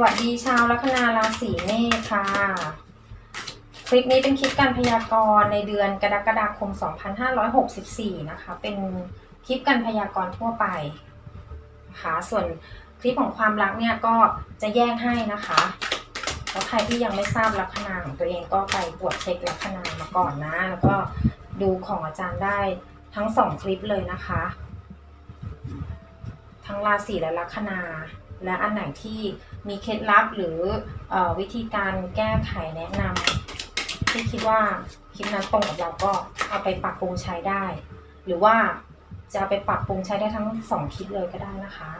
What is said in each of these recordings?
สวัสดีชาวลัคนาราศีเมษค่ะ คลิปนี้เป็นคลิปการพยากรณ์ในเดือนกรกฎาคม 2564 นะคะ เป็นคลิปการพยากรณ์ทั่วไปนะคะส่วนคลิปของความรักเนี่ยก็จะแยกให้นะคะ แล้วใครที่ยังไม่ทราบลัคนาของตัวเองก็ไปตรวจเช็คลัคนามาก่อนนะ แล้วก็ดูของอาจารย์ได้ทั้งสองคลิปเลยนะคะ ทั้งราศีและลัคนา และอันไหนที่มีเคล็ดลับหรืออวิธีการแก้ไขแนะนำที่คิดว่าคลิปนั้นตรงกับเราก็เอาไปปรับปรุงใช้ได้ หรือว่าจะไปปรับปรุงใช้ได้ทั้งสองคลิปเลยก็ได้นะคะ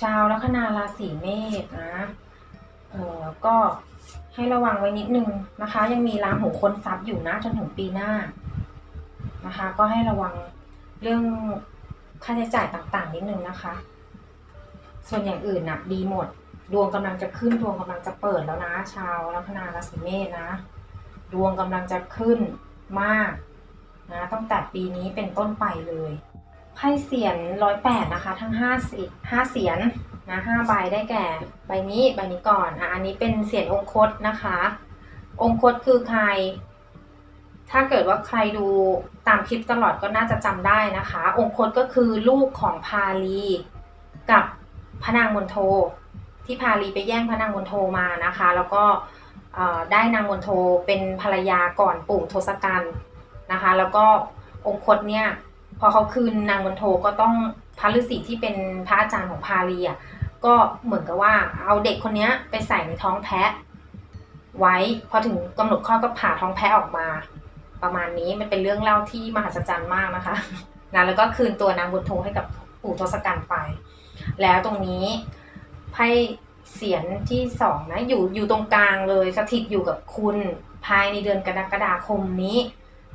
ชาวลัคนาราศีเมษนะเออก็ให้ระวังไว้นิดนึงนะคะ ยังมีราหูค้นทรัพย์อยู่นะจนถึงปีหน้านะคะ ก็ให้ระวังเรื่อง ค่าใช้จ่ายต่างๆนิดนึงนะคะ ส่วนอย่างอื่นน่ะดีหมด ดวงกำลังจะขึ้นดวงกำลังจะเปิดแล้วนะ ชาวลัคนาราศีเมษนะ ดวงกำลังจะขึ้นมากนะตั้งแต่ปีนี้เป็นต้นไปเลยไพ่เสียนร้อยแปดนะคะ ทั้งห้าสิห้าเสียนนะห้าใบได้แก่ใบนี้ใบนี้ก่อนอะอันนี้เป็นเสียนองคตนะคะ องคตคือใคร ถ้าเกิดว่าใครดูตามคลิปตลอดก็น่าจะจำได้นะคะ องคตก็คือลูกของพาลี กับพระนางมณโทที่พาลีไปแย่งพระนางมณโทมานะคะ แล้วก็ได้นางมณโทเป็นภรรยาก่อนปู่ทศกัณฐ์นะคะ แล้วก็องคตเนี่ยพอเขาคืนนางมณโทก็ต้องพระฤาษีที่เป็นพระอาจารย์ของพาลีอะก็เหมือนกับว่าเอาเด็กคนนี้ไปใส่ในท้องแพะ ไว้พอถึงกำหนดข้อก็ผ่าท้องแพะออกมา ประมาณนี้มันเป็นเรื่องเล่าที่มหัศจรรย์มากนะคะนะแล้วก็คืนตัวนางบุญทงให้กับปู่ทศกัณฐ์ไป แล้วตรงนี้ไพ่เสียนที่สองนะอยู่อยู่ตรงกลางเลยสถิตอยู่กับคุณภายในเดือนกรกฎาคมนี้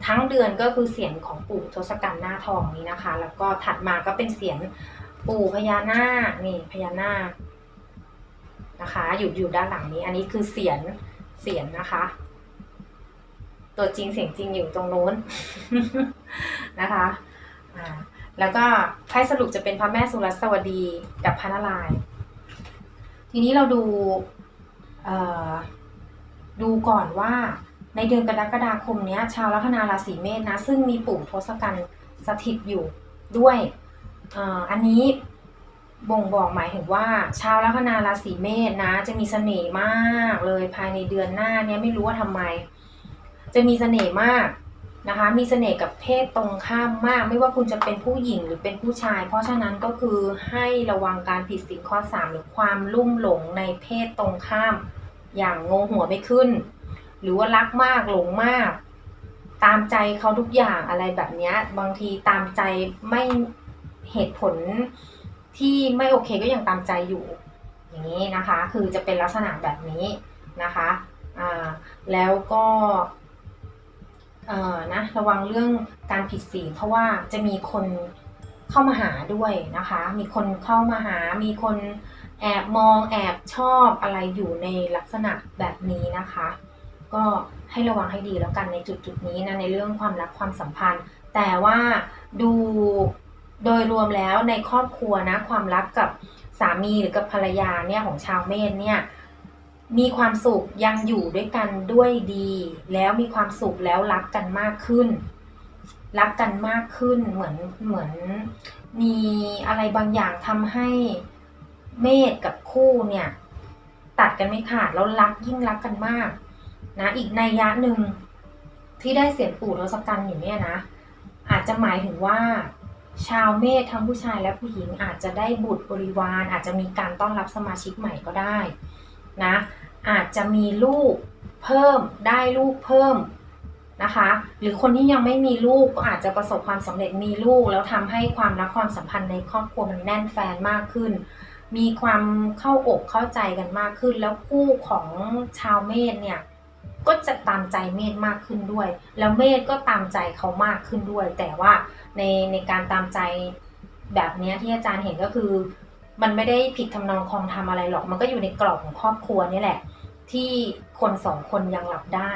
ทั้งเดือนก็คือเสียงของปู่ทศกัณฐ์หน้าทองนี้นะคะ แล้วก็ถัดมาก็เป็นเสียงปู่พญานาคนี่พญานาคนะคะ อยู่อยู่ด้านหลังนี้ อันนี้คือเสียนเสียนนะคะ ตัวจริงเสียงจริงอยู่ตรงนู้นนะคะอ่าแล้วก็ไพ่สรุปจะเป็นพระแม่สุรสวดีกับพระนารายณ์ทีนี้เราดูดูก่อนว่าในเดือนกรกฎาคมนี้ชาวลัคนาราศีเมษนะ ซึ่งมีปู่ทศกัณฐ์สถิตอยู่ด้วยอ,อันนี้บ่งบอกหมายถึงว่า ชาวลัคนาราศีเมษนะ จะมีเสน่ห์มากเลยภายในเดือนหน้าเนี้ยไม่รู้ว่าทำไม จะมีเสน่ห์มากนะคะ มีเสน่ห์กับเพศตรงข้ามมาก ไม่ว่าคุณจะเป็นผู้หญิงหรือเป็นผู้ชาย เพราะฉะนั้นก็คือให้ระวังการผิดศีลข้อสามหรือความลุ่มหลงในเพศตรงข้าม อย่างงงหัวไม่ขึ้น หรือว่ารักมากหลงมาก ตามใจเขาทุกอย่างอะไรแบบนี้บางทีตามใจไม่เหตุผลที่ไม่โอเคก็ยังตามใจอยู่ อย่างนี้นะคะ คือจะเป็นลักษณะแบบนี้นะคะอ่าแล้วก็ นะระวังเรื่องการผิดศีลเพราะว่าจะมีคนเข้ามาหาด้วยนะคะ มีคนเข้ามาหา มีคนแอบมองแอบชอบอะไรอยู่ในลักษณะแบบนี้นะคะ ก็ให้ระวังให้ดีแล้วกันในจุดจุดนี้นะในเรื่องความรักความสัมพันธ์ แต่ว่าดูโดยรวมแล้วในครอบครัวนะความรักกับสามีหรือกับภรรยาเนี่ยของชาวเมษเนี่ย มีความสุขยังอยู่ด้วยกันด้วยดี แล้วมีความสุขแล้วรักกันมากขึ้น รักกันมากขึ้นเหมือนเหมือน มีอะไรบางอย่างทำให้เมษกับคู่เนี่ย ตัดกันไม่ขาดแล้วรักยิ่งรักกันมาก นะอีกในยะหนึ่งที่ได้เสียงปู่ทศกัณฐ์อยู่เนี่ยนะ อาจจะหมายถึงว่า ชาวเมษทั้งผู้ชายและผู้หญิงอาจจะได้บุตรบริวาร อาจจะมีการต้อนรับสมาชิกใหม่ก็ได้ นะอาจจะมีลูกเพิ่มได้ลูกเพิ่มนะคะ หรือคนที่ยังไม่มีลูกก็อาจจะประสบความสำเร็จมีลูก แล้วทำให้ความรักความสัมพันธ์ในครอบครัวมันแน่นแฟนมากขึ้น มีความเข้าอกเข้าใจกันมากขึ้น แล้วคู่ของชาวเมษเนี่ยก็จะตามใจเมษมากขึ้นด้วย แล้วเมษก็ตามใจเขามากขึ้นด้วย แต่ว่าในในการตามใจแบบนี้ที่อาจารย์เห็นก็คือ มันไม่ได้ผิดทำนองคลองทำอะไรหรอก มันก็อยู่ในกรอบของครอบครัวนี่แหละ ที่คนสองคนยังรับได้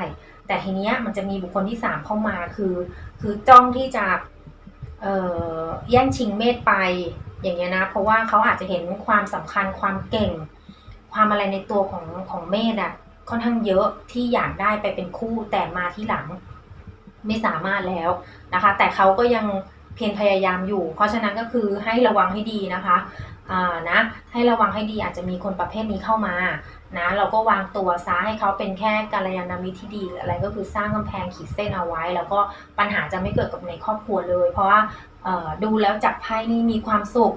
แต่ทีเนี้ยมันจะมีบุคคลที่สามเข้ามาคือ คือจ้องที่จะเอ่อแย่งชิงเมษไปอย่างเงี้ยนะ เพราะว่าเขาอาจจะเห็นความสำคัญความเก่ง ความอะไรในตัวของของเมธอะค่อนข้างเยอะที่อยากได้ไปเป็นคู่แต่มาที่หลังไม่สามารถแล้วนะคะ แต่เขาก็ยังเพียรพยายามอยู่ เพราะฉะนั้นก็คือให้ระวังให้ดีนะคะนะให้ระวังให้ดีอาจจะมีคนประเภทนี้เข้ามานะเราก็วางตัวซะให้เขาเป็นแค่กัลยาณมิตรที่ดีอะไรก็คือสร้างกำแพงขีดเส้นเอาไว้ แล้วก็ปัญหาจะไม่เกิดกับในครอบครัวเลย เพราะว่าดูแล้วจากไพ่นี่มีความสุข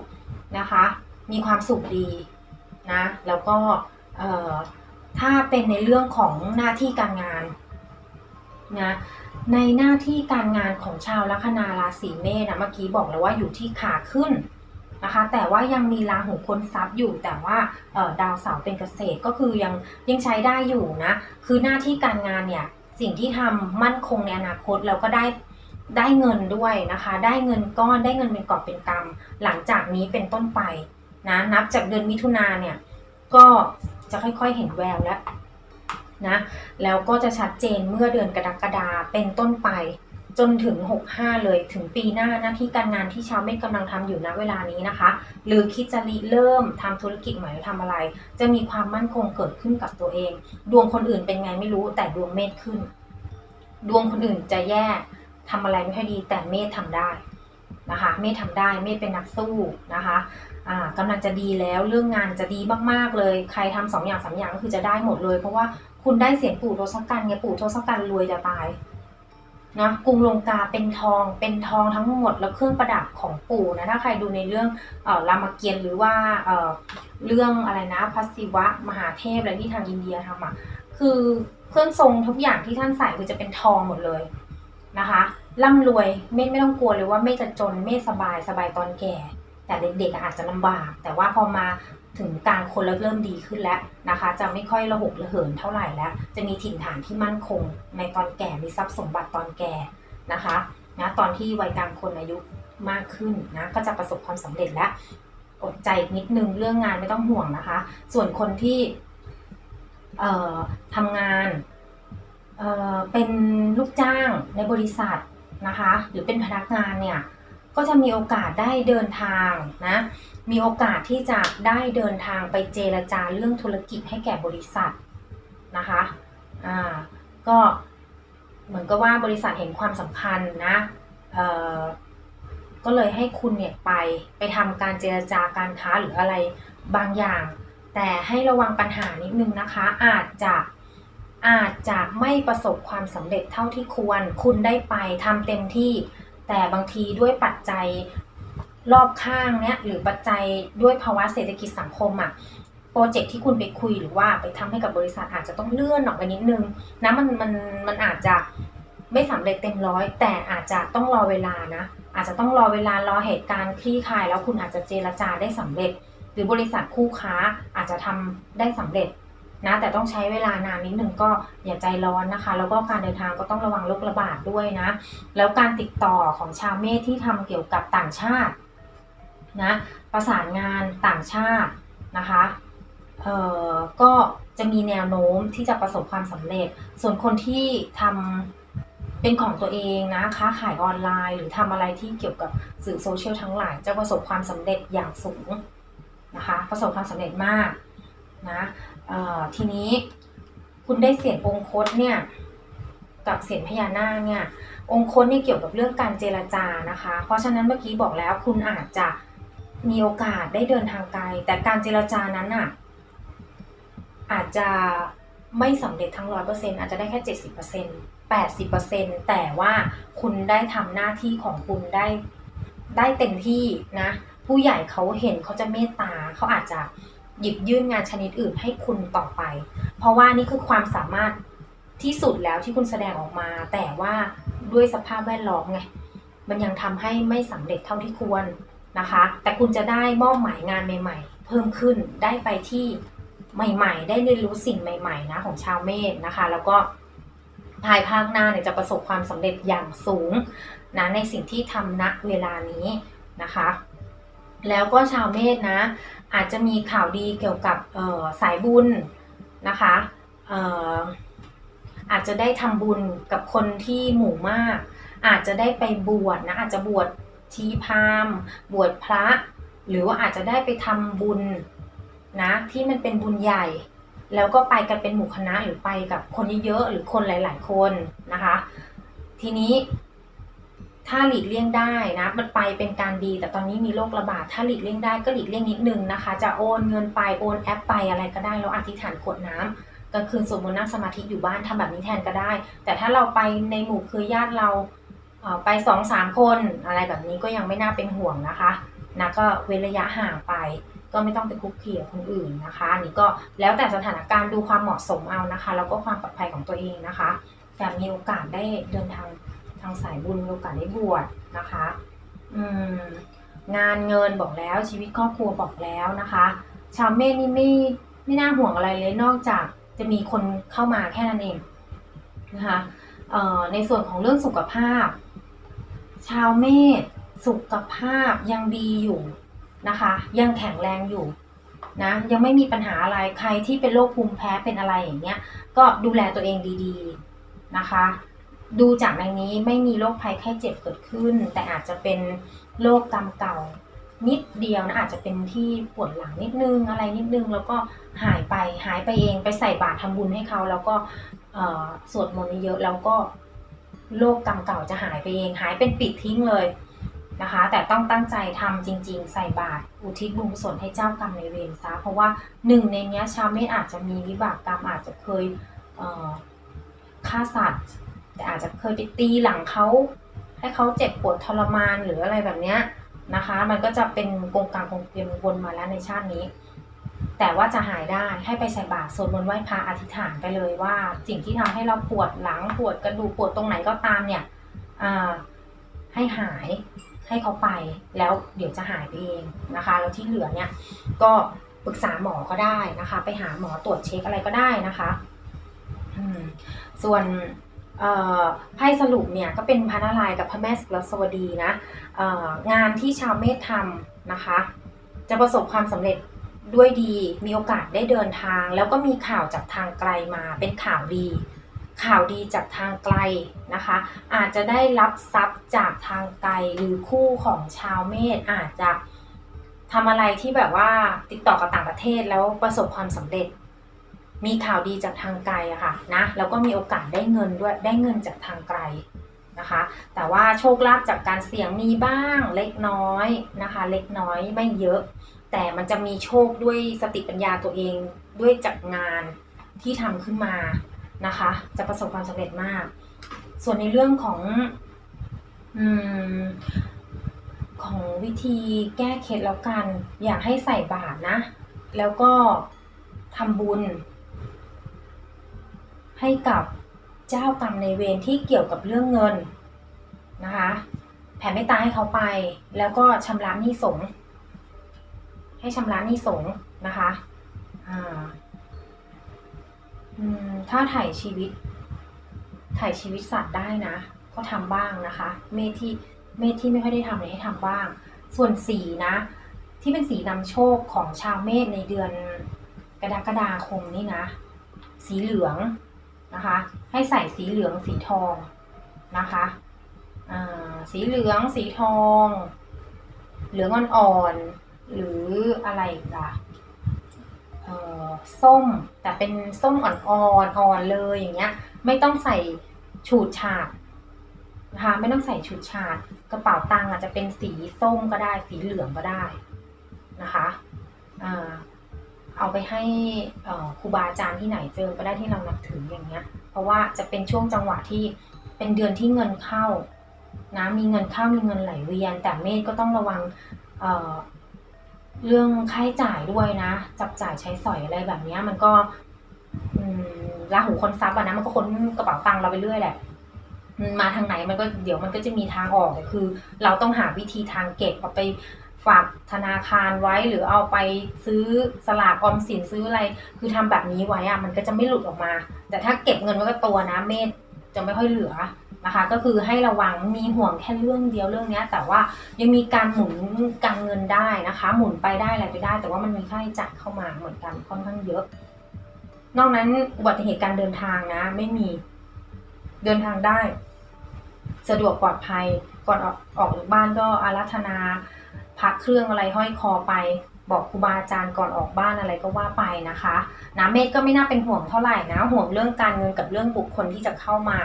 นะคะ มีความสุขดีนะแล้วก็ถ้าเป็นในเรื่องของหน้าที่การงานนะในหน้าที่การงานของชาวลัคนาราศีเมษนะเมื่อกี้บอกแล้วว่าอยู่ที่ขาขึ้น นะคะ แต่ว่ายังมีราหูค้นทรัพย์อยู่ แต่ว่าดาวเสาร์เป็นเกษตรก็คือยังยังใช้ได้อยู่นะ คือหน้าที่การงานเนี่ยสิ่งที่ทำมั่นคงในอนาคตแล้วก็ได้ได้เงินด้วยนะคะ ได้เงินก้อนได้เงินเป็นกอบเป็นกำหลังจากนี้เป็นต้นไปนะนับจากเดือนมิถุนาเนี่ยก็จะค่อยๆเห็นแววแล้วนะแล้วก็จะชัดเจนเมื่อเดือนกรกฎาเป็นต้นไป จนถึง 65 เลยถึงปีหน้าหน้าที่การงานที่ชาวเมษกำลังทำอยู่ณเวลานี้นะคะ หรือคิดจะริเริ่มทำธุรกิจใหม่หรือทำอะไร จะมีความมั่นคงเกิดขึ้นกับตัวเอง ดวงคนอื่นเป็นไงไม่รู้แต่ดวงเมษขึ้น ดวงคนอื่นจะแย่ทำอะไรไม่ค่อยดีแต่เมษทำได้นะคะ เมษทำได้เมษเป็นนักสู้นะคะอ่ากำลังจะดีแล้วเรื่องงานจะดีมากๆเลย ใครทำสองอย่างสามอย่างก็คือจะได้หมดเลย เพราะว่าคุณได้เสียงปู่โทศกัณฐ์ไงปู่โทศกัณฐ์รวยจะตาย นะกรุงลงกาเป็นทองเป็นทองทั้งหมดแล้วเครื่องประดับของปู่นะถ้าใครดูในเรื่องออรามเกียรติ์หรือว่าเเรื่องอะไรนะพัสศิวะมหาเทพอะไรที่ทางอินเดียทำอะคือเครื่องทรงทุกอย่างที่ท่านใส่คือจะเป็นทองหมดเลยนะคะร่ำรวยเมธไม่ต้องกลัวเลยว่าเมธจะจนเมธสบายสบายตอนแก่ แต่เด็กๆอาจจะลำบาก แต่ว่าพอมา ถึงกลางคนแล้วเริ่มดีขึ้นแล้วนะคะ จะไม่ค่อยระหกระเหินเท่าไหร่แล้ว จะมีถิ่นฐานที่มั่นคง ในตอนแก่มีทรัพย์สมบัติตอนแก่นะคะนะตอนที่วัยกลางคนอายุมากขึ้นนะก็จะประสบความสำเร็จแล้วอดใจนิดนึงเรื่องงานไม่ต้องห่วงนะคะ ส่วนคนที่เอ่อทำงานเอ่อเป็นลูกจ้างในบริษัทนะคะ หรือเป็นพนักงานเนี่ยก็จะมีโอกาสได้เดินทางนะ มีโอกาสที่จะได้เดินทางไปเจรจาเรื่องธุรกิจให้แก่บริษัทนะคะอ่าก็เหมือนกับว่าบริษัทเห็นความสำคัญนะเอ่อก็เลยให้คุณเนี่ยไปไปทำการเจรจาการค้าหรืออะไรบางอย่าง แต่ให้ระวังปัญหานิดนึงนะคะ อาจจะอาจจะไม่ประสบความสำเร็จเท่าที่ควร คุณได้ไปทำเต็มที่ แต่บางทีด้วยปัจจัย รอบข้างเนี้ยหรือปัจจัยด้วยภาวะเศรษฐกิจสังคมอะ่ะโปรเจกต์ที่คุณไปคุยหรือว่าไปทำให้กับบริษัทอาจจะต้องเลื่อนออกไปนิดนึงนะมันมันมันอาจจะไม่สำเร็จเต็มร้อย แต่อาจจะต้องรอเวลานะ อาจจะต้องรอเวลารอเหตุการณ์คลี่คลาย แล้วคุณอาจจะเจรจาได้สำเร็จ หรือบริษัทคู่ค้าอาจจะทำได้สำเร็จนะแต่ต้องใช้เวลานานนิดนึงก็อย่าใจร้อนนะคะ แล้วก็การเดินทางก็ต้องระวังโรคระบาดด้วยนะ แล้วการติดต่อของชาวเมษที่ทำเกี่ยวกับต่างชาติ นะประสานงานต่างชาตินะคะเอ่อก็จะมีแนวโน้มที่จะประสบความสำเร็จ ส่วนคนที่ทำเป็นของตัวเองนะค้าขายออนไลน์หรือทำอะไรที่เกี่ยวกับสื่อโซเชียลทั้งหลาย จะประสบความสำเร็จอย่างสูงนะคะประสบความสำเร็จมากนะทีนี้คุณได้เสียงองค์คตเนี่ยกับเสียงพญานาคเนี่ยองค์คตนี่เกี่ยวกับเรื่องการเจรจานะคะ เพราะฉะนั้นเมื่อกี้บอกแล้วคุณอาจจะ มีโอกาสได้เดินทางไกล แต่การเจรจานั้นอะ อาจจะไม่สำเร็จทั้งร้อยเปอร์เซ็นอาจจะได้แค่เจ็ดสิบเปอร์เซ็นแปดสิบเปอร์เซ็นแต่ว่าคุณได้ทำหน้าที่ของคุณได้ได้เต็มที่นะ ผู้ใหญ่เขาเห็นเขาจะเมตตาเขาอาจจะหยิบยื่นงานชนิดอื่นให้คุณต่อไป เพราะว่านี่คือความสามารถที่สุดแล้วที่คุณแสดงออกมา แต่ว่าด้วยสภาพแวดล้อมไง มันยังทำให้ไม่สำเร็จเท่าที่ควร นะคะ แต่คุณจะได้มอบหมายงานใหม่ ๆ เพิ่มขึ้นได้ไปที่ใหม่ ๆ ได้เรียนรู้สิ่งใหม่ๆนะของชาวเมษนะคะ แล้วก็ภายภาคหน้าเนี่ยจะประสบความสำเร็จอย่างสูงนะในสิ่งที่ทำณเวลานี้นะคะ แล้วก็ชาวเมษนะอาจจะมีข่าวดีเกี่ยวกับสายบุญนะคะอาจจะได้ทำบุญกับคนที่หมู่มาก อาจจะได้ไปบวชนะอาจจะบวช ชีพราหมณ์บวชพระ หรือว่าอาจจะได้ไปทำบุญนะที่มันเป็นบุญใหญ่ แล้วก็ไปกันเป็นหมู่คณะหรือไปกับคนเยอะๆหรือคนหลาย ๆ คนนะคะ ทีนี้ถ้าหลีกเลี่ยงได้นะมันไปเป็นการดี แต่ตอนนี้มีโรคระบาดถ้าหลีกเลี่ยงได้ก็หลีกเลี่ยงนิดนึงนะคะ จะโอนเงินไปโอนแอปไปอะไรก็ได้แล้วอธิษฐานกรวดน้ำกลางคืนสวดมนต์นั่งสมาธิอยู่บ้านทำแบบนี้แทนก็ได้ แต่ถ้าเราไปในหมู่เครือญาติเรา ไปสองสามคนอะไรแบบนี้ก็ยังไม่น่าเป็นห่วงนะคะนะก็เว้นระยะห่างไปก็ไม่ต้องไปคุกคีกับคนอื่นนะคะนนี้ก็แล้วแต่สถานการณ์ดูความเหมาะสมเอานะคะ แล้วก็ความปลอดภัยของตัวเองนะคะแต่มีโอกาสได้เดินทางทางสายบุญมีโอกาสได้บวชนะคะอืมงานเงินบอกแล้วชีวิตครอบครัวบอกแล้วนะคะ ชาวเมษนี่ไม่ไม่น่าห่วงอะไรเลยนอกจากจะมีคนเข้ามาแค่นั้นเองนะคะในส่วนของเรื่องสุขภาพ ชาวเมษสุขภาพยังดีอยู่นะคะ ยังแข็งแรงอยู่นะยังไม่มีปัญหาอะไรใครที่เป็นโรคภูมิแพ้เป็นอะไรอย่างเงี้ย ก็ดูแลตัวเองดีๆนะคะ ดูจากในนี้ไม่มีโรคภัยไข้เจ็บเกิดขึ้น แต่อาจจะเป็นโรคกรรมเก่านิดเดียวนะอาจจะเป็นที่ปวดหลังนิดนึงอะไรนิดนึงแล้วก็หายไปหายไปเองไปใส่บาตรทำบุญให้เขาแล้วก็สวดมนต์เยอะแล้วก็ โรคกรรมเก่าจะหายไปเองหายเป็นปิดทิ้งเลยนะคะ แต่ต้องตั้งใจทำจริง ๆ ใส่บาตรอุทิศบุญกุศลให้เจ้ากรรมในเวรซะเพราะว่าหนึ่งในเนี้ยชาวเมษอาจจะมีวิบากกรรมอาจจะเคยฆ่าสัตว์ แต่อาจจะเคยไปตีหลังเขาให้เขาเจ็บปวดทรมานหรืออะไรแบบเนี้ยนะคะ มันก็จะเป็นกงกลางกงเกวียนวนมาแล้วในชาตินี้ แต่ว่าจะหายได้ให้ไปใส่บาตรสวดมนต์ไหว้พระอธิษฐานไปเลยว่า สิ่งที่ทำให้เราปวดหลังปวดกระดูกปวดตรงไหนก็ตามเนี่ยอให้หายให้เขาไปแล้วเดี๋ยวจะหายไปเองนะคะแล้วที่เหลือเนี่ยก็ปรึกษาหมอก็ได้นะคะ ไปหาหมอตรวจเช็คอะไรก็ได้นะคะส่วนไพ่สรุปเนี่ยก็เป็นพระนารายกับพระแม่สุรสวดีนะงานที่ชาวเมธทำนะคะ จะประสบความสำเร็จ ด้วยดีมีโอกาสได้เดินทาง แล้วก็มีข่าวจากทางไกลมาเป็นข่าวดี ข่าวดีจากทางไกลนะคะ อาจจะได้รับทรัพย์จากทางไกลหรือคู่ของชาวเมธอาจจะทำอะไรที่แบบว่าติดต่อกับต่างประเทศแล้วประสบความสำเร็จ มีข่าวดีจากทางไกลอะค่ะนะแล้วก็มีโอกาสได้เงินด้วยได้เงินจากทางไกลนะคะ แต่ว่าโชคลาภจากการเสี่ยงมีบ้างเล็กน้อยนะคะ เล็กน้อยไม่เยอะ แต่มันจะมีโชคด้วยสติปัญญาตัวเองด้วยจากงานที่ทำขึ้นมานะคะ จะประสบความสำเร็จมาก ส่วนในเรื่องของอืมของวิธีแก้เคล็ดแล้วกัน อยากให้ใส่บาตรนะ แล้วก็ทำบุญ ให้กับเจ้ากรรมในเวรที่เกี่ยวกับเรื่องเงินนะคะ แผ่เมตตาให้เขาไป แล้วก็ชำระหนี้สงฆ์ ให้ชำระหนี้สงนะคะอ่าอืมถ้าถ่ายชีวิต ถ่ายชีวิตสัตว์ได้นะ ก็ทำบ้างนะคะ เมธที่เมธที่ไม่ค่อยได้ทำเลยให้ทำบ้าง ส่วนสีนะ ที่เป็นสีนำโชคของชาวเมษในเดือนกรกฎาคมนี่นะ สีเหลืองนะคะ ให้ใส่สีเหลืองสีทองนะคะอ่าสีเหลืองสีทอง เหลืองอ่อนๆ หรืออะไรกล่ะเอ่อส้มแต่เป็นส้มอ่อนๆอ่อนเลยอย่างเงี้ย ไม่ต้องใส่ฉูดฉาดนะคะไม่ต้องใส่ฉูดฉาดกระเป๋าตังค์อาจจะเป็นสีส้มก็ได้ สีเหลืองก็ได้นะคะอ่าเอาไปให้ครูบาอาจารย์ที่ไหนเจอก็ได้ที่เรานับถืออย่างเงี้ย เพราะว่าจะเป็นช่วงจังหวะที่เป็นเดือนที่เงินเข้านะมีเงินเข้ามีเงินไหลเวียน แต่เมธก็ต้องระวัง เรื่องค่าใช้จ่ายด้วยนะ จับจ่ายใช้สอยอะไรแบบนี้มันก็อืมราหูคนซับอะนะมันก็ค้นกระเป๋าตังค์เราไปเรื่อยแหละมาทางไหนมันก็เดี๋ยวมันก็จะมีทางออกแต่คือ เราต้องหาวิธีทางเก็บเอาไปฝากธนาคารไว้หรือเอาไปซื้อสลากออมสินซื้ออะไร คือทำแบบนี้ไว้อะมันก็จะไม่หลุดออกมา แต่ถ้าเก็บเงินไว้กับตัวนะเมธจะไม่ค่อยเหลือ นะคะ ก็คือให้ระวังมีห่วงแค่เรื่องเดียวเรื่องนี้แต่ว่ายังมีการหมุนการเงินได้นะคะ หมุนไปได้อะไรไปได้ แต่ว่ามันมีค่าใช้จ่ายเข้ามาเหมือนกันค่อนข้างเยอะ นอกนั้นอุบัติเหตุการเดินทางนะ ไม่มีเดินทางได้ สะดวกปลอดภัยก่อนออกออกจากบ้านก็อารัธนาพระเครื่องอะไรห้อยคอไป บอกครูบาอาจารย์ก่อนออกบ้านอะไรก็ว่าไปนะคะนะเมธก็ไม่น่าเป็นห่วงเท่าไหร่นะห่วงเรื่องการเงินกับเรื่องบุคคลที่จะเข้ามา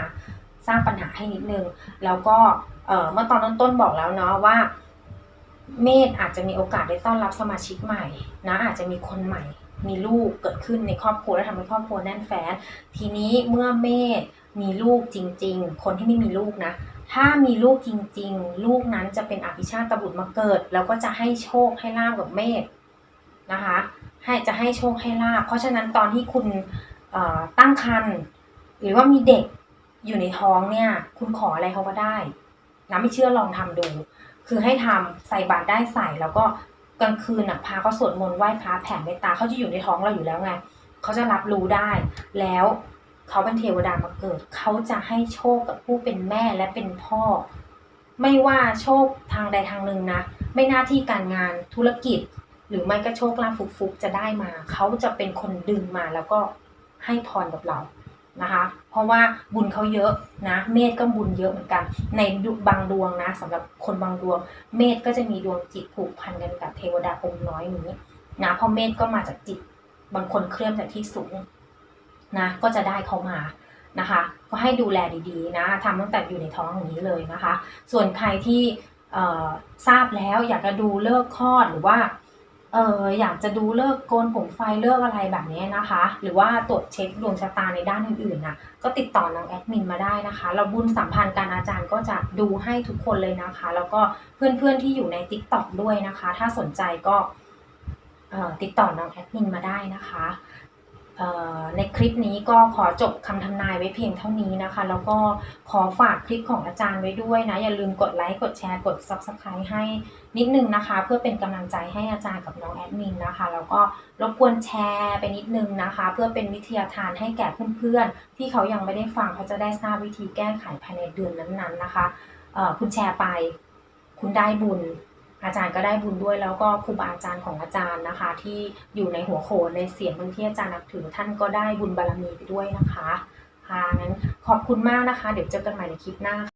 สร้างปัญหาให้นิดนึง แล้วก็เมื่อตอนต้นๆบอกแล้วเนาะว่า เมธอาจจะมีโอกาสได้ต้อนรับสมาชิกใหม่นะอาจจะมีคนใหม่ มีลูกเกิดขึ้นในครอบครัวและทำให้ครอบครัวแน่นแฟ้นทีนี้เมื่อเมธมีลูกจริง ๆ คนที่ไม่มีลูกนะถ้ามีลูกจริง ๆ ลูกนั้นจะเป็นอภิชาติบุตรมาเกิด แล้วก็จะให้โชคให้ลาบกับเมธนะคะ ให้จะให้โชคให้ลาบเพราะฉะนั้นตอนที่คุณตั้งครรภ์หรือว่ามีเด็ก อยู่ในท้องเนี่ย คุณขออะไรเขาก็ได้นะไม่เชื่อลองทำดู คือให้ทำใส่บาตรได้ใส่แล้วก็กลางคืนอะพาเขาสวดมนต์ไหว้พระแผ่เมตตาเขาจะอยู่ในท้องเราอยู่แล้วไงเขาจะรับรู้ได้ แล้วเขาเป็นเทวดามาเกิด เขาจะให้โชคกับผู้เป็นแม่และเป็นพ่อ ไม่ว่าโชคทางใดทางหนึ่งนะ ไม่หน้าที่การงานธุรกิจ หรือไม่ก็โชคลาภฟุกๆจะได้มา เขาจะเป็นคนดึงมาแล้วก็ให้พรกับเรา นะคะ เพราะว่าบุญเขาเยอะนะ เมษก็บุญเยอะเหมือนกัน ในบางดวงนะสำหรับคนบางดวง เมษก็จะมีดวงจิตผูกพันกันกับเทวดาองค์น้อยนี้นะเพราะเมษก็มาจากจิตบางคนเคลื่อนจากที่สูงนะ ก็จะได้เขามานะคะ ก็ให้ดูแลดีๆนะทำตั้งแต่อยู่ในท้องอย่างนี้เลยนะคะ ส่วนใครที่ทราบแล้วอยากจะดูเลิกคลอดหรือว่า เอออยากจะดูเลิกโกนผมไฟเลิกอะไรแบบนี้นะคะ หรือว่าตรวจเช็คดวงชะตาในด้านอื่นๆนะก็ติดต่อน้องแอดมินมาได้นะคะ เราบุญสัมพันธ์การอาจารย์ก็จะดูให้ทุกคนเลยนะคะ แล้วก็เพื่อนๆที่อยู่ใน t ิ k t o k ด้วยนะคะ ถ้าสนใจก็เอ่อติดต่อน้องแอดมินมาได้นะคะ ในคลิปนี้ก็ขอจบคำทำนายไว้เพียงเท่านี้นะคะ แล้วก็ขอฝากคลิปของอาจารย์ไว้ด้วยนะ อย่าลืมกดไลค์ กดแชร์ กด Subscribe ให้นิดนึงนะคะ เพื่อเป็นกำลังใจให้อาจารย์กับน้องแอดมินนะคะ แล้วก็รบกวนแชร์ไปนิดนึงนะคะ เพื่อเป็นวิทยาทานให้แก่เพื่อนๆ ที่เขายังไม่ได้ฟังเขาจะได้ทราบวิธีแก้ไขภายในเดือนนั้นๆนะคะคุณแชร์ไป คุณได้บุญ อาจารย์ก็ได้บุญด้วยแล้วก็ครูบาอาจารย์ของอาจารย์นะคะ ที่อยู่ในหัวโขนในเสียงบางที่อาจารย์นับถือท่านก็ได้บุญบารมีไปด้วยนะคะค่ะงั้นขอบคุณมากนะคะ เดี๋ยวเจอกันใหม่ในคลิปหน้า